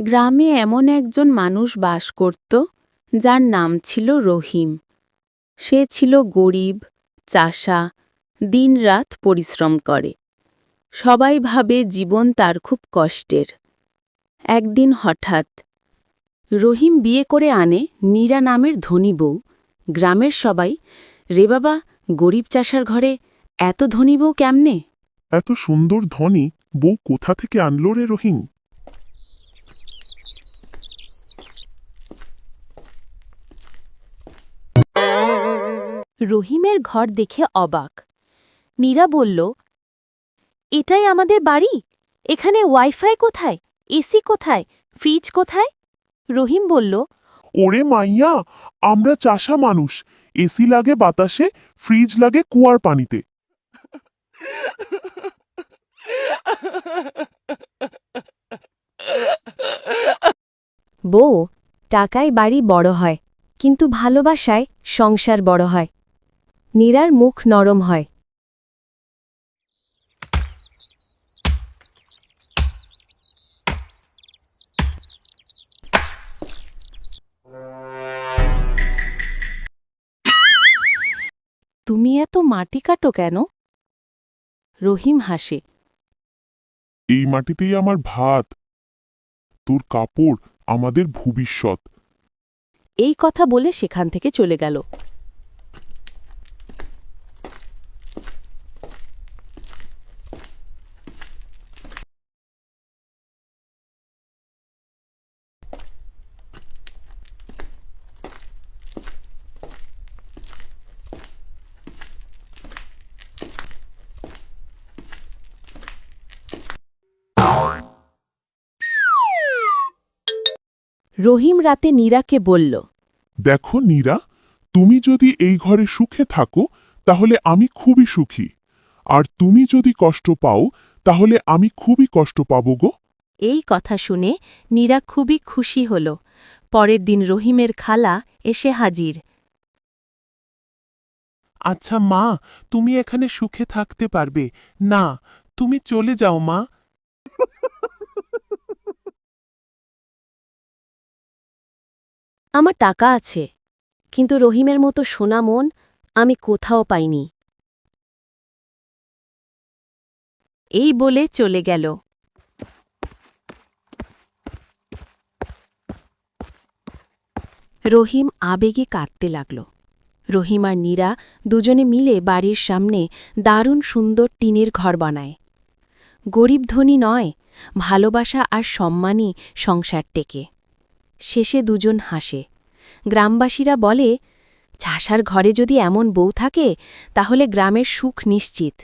গ্রামে এমন একজন মানুষ বাস করত, যার নাম ছিল রহিম। সে ছিল গরিব, চাষা, দিনরাত পরিশ্রম করে। সবাই ভাবে জীবন তার খুব কষ্টের। একদিন হঠাৎ রহিম বিয়ে করে আনে নীরা নামের ধনী বউ। গ্রামের সবাই, রে বাবা, গরিব চাষার ঘরে এত ধনী বউ কেমনে? এত সুন্দর ধনী বউ কোথা থেকে আনলো রে রহিম? রহিমের ঘর দেখে অবাক। নীরা বলল এটাই আমাদের বাড়ি? এখানে ওয়াইফাই কোথায়? এসি কোথায়? ফ্রিজ কোথায়? রহিম বলল ওরে মাইয়া আমরা চাষা মানুষ। এসি লাগে বাতাসে ফ্রিজ লাগে কুয়ার পানিতে। বউ টাকায় বাড়ি বড় হয় কিন্তু ভালোবাসায় সংসার বড় হয়। নীরার মুখ নরম হয়। তুমি এত মাটি কাটো কেন? রহিম হাসে। এই মাটিতেই আমার ভাত। তোর কাপড় আমাদের ভবিষ্যৎ। এই কথা বলে সেখান থেকে চলে গেল। রহিম রাতে নীরাকে বলল দেখো নীরা তুমি যদি এই ঘরে সুখে থাকো তাহলে আমি খুবই সুখী। আর তুমি যদি কষ্ট পাও তাহলে আমি খুবই কষ্ট পাবো গো। এই কথা শুনে নীরা খুবই খুশি হল। পরের দিন রহিমের খালা এসে হাজির। আচ্ছা মা তুমি এখানে সুখে থাকতে পারবে। না তুমি চলে যাও মা। আমার টাকা আছে, কিন্তু রহিমের মতো সোনা মন আমি কোথাও পাইনি। এই বলে চলে গেল। রহিম আবেগে কাঁদতে লাগল। রহিম আর নীরা দুজনে মিলে বাড়ির সামনে দারুণ সুন্দর টিনের ঘর বানায়। গরিব ধনী নয়, ভালোবাসা আর সম্মানই সংসার টেকে। শেষে দুজন হাসে। গ্রামবাসীরা বলে, চাষার ঘরে যদি এমন বউ থাকে, তাহলে গ্রামের সুখ নিশ্চিত।